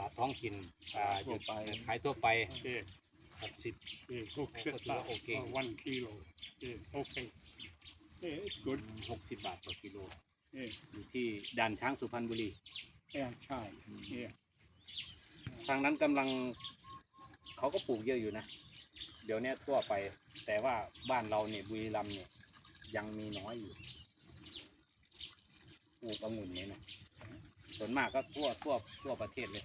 ลาดท้องถิ่นอ่าอยู่ทั่วไป ขายทั่วไป Yeah, หกสิบ yeah, hook Yeah, set put that the- okay. for one kilo. Yeah, okay. Yeah, it's good. หกสิบบาทต่อกิโล Yeah, อยู่ที่ด่านช้างสุพรรณบุรี yeah, chai. Yeah. ทางนั้นกำลังเขาก็ปลูกเยอะอยู่นะ เดี๋ยวเนี้ยทั่วไป แต่ว่าบ้านเราเนี่ยบุรีรัมย์เนี่ยยังมีน้อยอยู่ปลูกองุ่นเนี่ยนะ ส่วนมากก็ทั่วทั่วทั่วประเทศเลย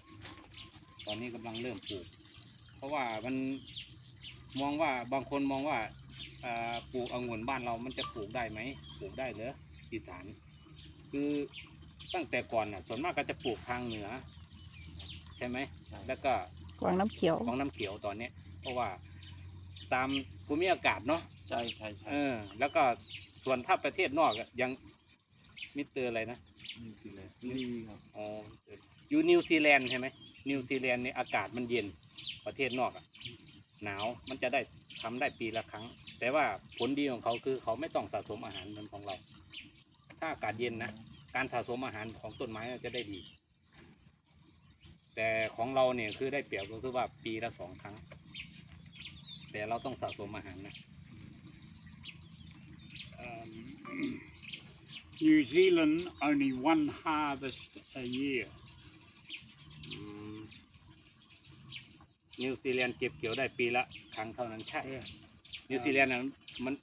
ตอนนี้กำลังเริ่มปลูก เพราะว่ามันมองว่าบางคนมองว่าอ่าปลูกองุ่นบ้านเรามันจะปลูกได้ไหมปลูกได้เหรออีสานคือตั้งแต่ก่อนน่ะ ส่วนมากก็จะปลูกทางเหนือ ใช่ไหมใช่แล้วก็กวางน้ำเขียวของน้ำเขียวตอนเนี้ย เพราะว่าตามภูมิอากาศเนาะใช่ใช่ใช่เออ แล้วก็ส่วนถ้าประเทศนอกอะยังมิเตอร์อะไรนะ นิวซีแลนด์ลีครับ อ๋ออยู่ นิวซีแลนด์ใช่ไหมนิวซีแลนด์เนี่ยอากาศมันเย็นประเทศนอกอะหนาวมันจะได้ทำได้ปีละครั้ง แต่ว่าผลดีของเขาคือเขาไม่ต้องสะสมอาหารเหมือนของเรา ถ้าอากาศเย็นนะการสะสมอาหารของต้นไม้จะได้ดี แต่ของเราเนี่ยคือได้เปรียบก็คือว่าปีละสองครั้ง แต่เราต้องสะสมอาหารนะ Um, New Zealand only one harvest a year. นิวซีแลนด์เก็บเกี่ยวได้ปีละครั้งเท่านั้นใช่ Yeah. นิวซีแลนด์นั้นมัน